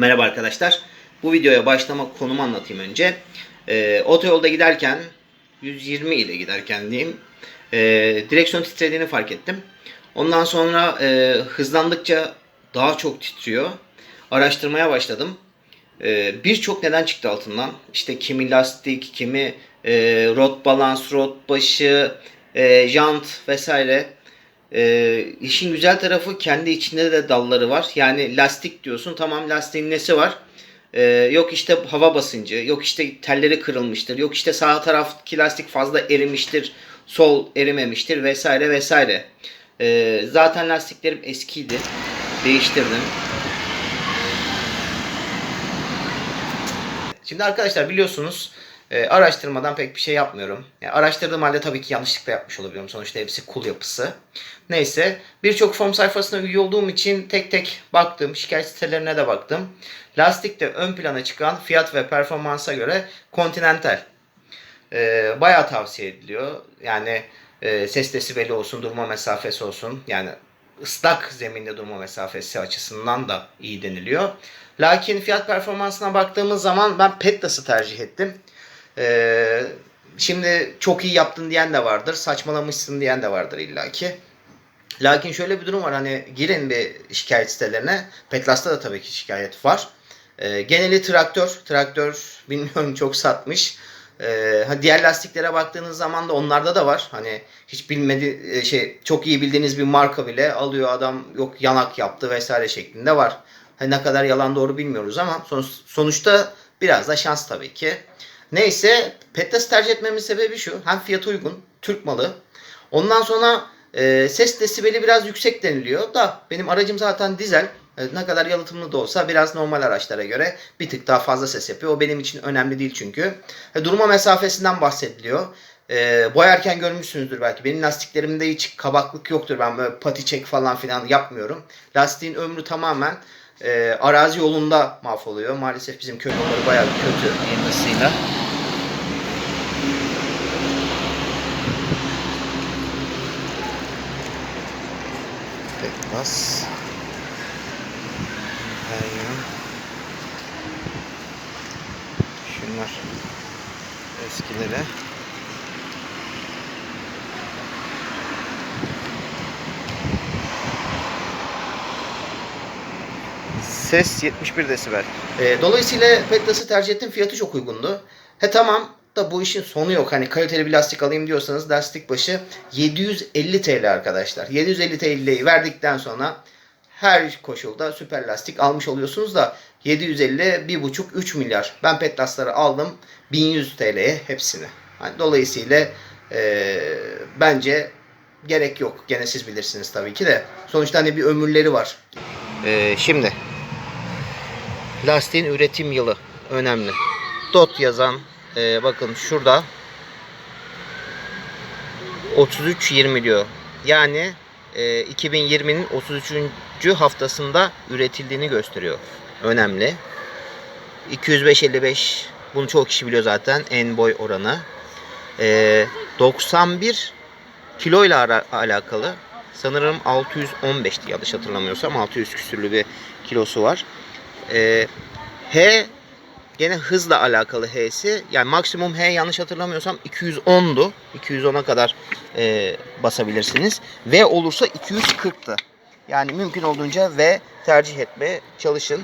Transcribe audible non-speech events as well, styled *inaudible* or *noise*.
Merhaba arkadaşlar. Bu videoya başlamak konumu anlatayım önce. Ee, otoyolda giderken 120 ile giderken diyeyim e, direksiyon titrediğini fark ettim. Ondan sonra e, hızlandıkça daha çok titriyor. Araştırmaya başladım. E, Birçok neden çıktı altından. İşte kimi lastik, kimi e, rot balans, rot başı, e, jant vesaire. E, işin güzel tarafı kendi içinde de dalları var. Yani lastik diyorsun tamam lastiğin nesi var? E, yok işte hava basıncı, yok işte telleri kırılmıştır, yok işte sağ taraftaki lastik fazla erimiştir, sol erimemiştir vesaire vesaire. E, zaten lastiklerim eskiydi. Değiştirdim. Şimdi arkadaşlar biliyorsunuz e, araştırmadan pek bir şey yapmıyorum. Yani araştırdığım halde tabii ki yanlışlıkla yapmış olabiliyorum. Sonuçta hepsi kul yapısı. Neyse birçok form sayfasına üye olduğum için tek tek baktım. Şikayet sitelerine de baktım. Lastikte ön plana çıkan fiyat ve performansa göre Continental. E, bayağı tavsiye ediliyor. Yani e, ses desibeli olsun, durma mesafesi olsun. Yani ıslak zeminde durma mesafesi açısından da iyi deniliyor. Lakin fiyat performansına baktığımız zaman ben Petlas'ı tercih ettim. Ee, şimdi çok iyi yaptın diyen de vardır, saçmalamışsın diyen de vardır illaki. Lakin şöyle bir durum var hani girin bir şikayet sitelerine. Petlas'ta da tabii ki şikayet var. Ee, geneli traktör. Traktör *laughs* bilmiyorum çok satmış. Ee, diğer lastiklere baktığınız zaman da onlarda da var. Hani hiç bilmedi e, şey çok iyi bildiğiniz bir marka bile alıyor adam yok yanak yaptı vesaire şeklinde var. Hani ne kadar yalan doğru bilmiyoruz ama sonuç, sonuçta biraz da şans tabii ki. Neyse Petlas'ı tercih etmemin sebebi şu. Hem fiyatı uygun, Türk malı. Ondan sonra e, ses desibeli biraz yüksek deniliyor da benim aracım zaten dizel. E, Ne kadar yalıtımlı da olsa biraz normal araçlara göre bir tık daha fazla ses yapıyor. O benim için önemli değil çünkü. E, Durma mesafesinden bahsediliyor. E, boyarken görmüşsünüzdür belki. Benim lastiklerimde hiç kabaklık yoktur. Ben böyle pati çek falan filan yapmıyorum. Lastiğin ömrü tamamen e, arazi yolunda mahvoluyor. Maalesef bizim köy yolları bayağı kötü yılmasıyla. Petlas. Aynen. Şunlar eskileri. Ses 71 desibel. Ee, dolayısıyla Petlas'ı tercih ettim. Fiyatı çok uygundu. He tamam da bu işin sonu yok. Hani kaliteli bir lastik alayım diyorsanız lastik başı 750 TL arkadaşlar. 750 TL'yi verdikten sonra her koşulda süper lastik almış oluyorsunuz da 750 1,5 3 milyar. Ben Petlas'ları aldım 1100 TL'ye hepsini. Hani dolayısıyla e, bence gerek yok. Gene siz bilirsiniz tabii ki de. Sonuçta hani bir ömürleri var. E, şimdi lastiğin üretim yılı önemli. DOT yazan e, bakın şurada 33.20 diyor. Yani e, 2020'nin 33. haftasında üretildiğini gösteriyor. Önemli. 205-55 bunu çok kişi biliyor zaten en boy oranı. E, 91 kilo ile alakalı. Sanırım 615'ti yanlış hatırlamıyorsam 600 küsürlü bir kilosu var. E, H gene hızla alakalı H'si. Yani maksimum H yanlış hatırlamıyorsam 210'du. 210'a kadar e, basabilirsiniz. V olursa 240'tı. Yani mümkün olduğunca V tercih etmeye çalışın.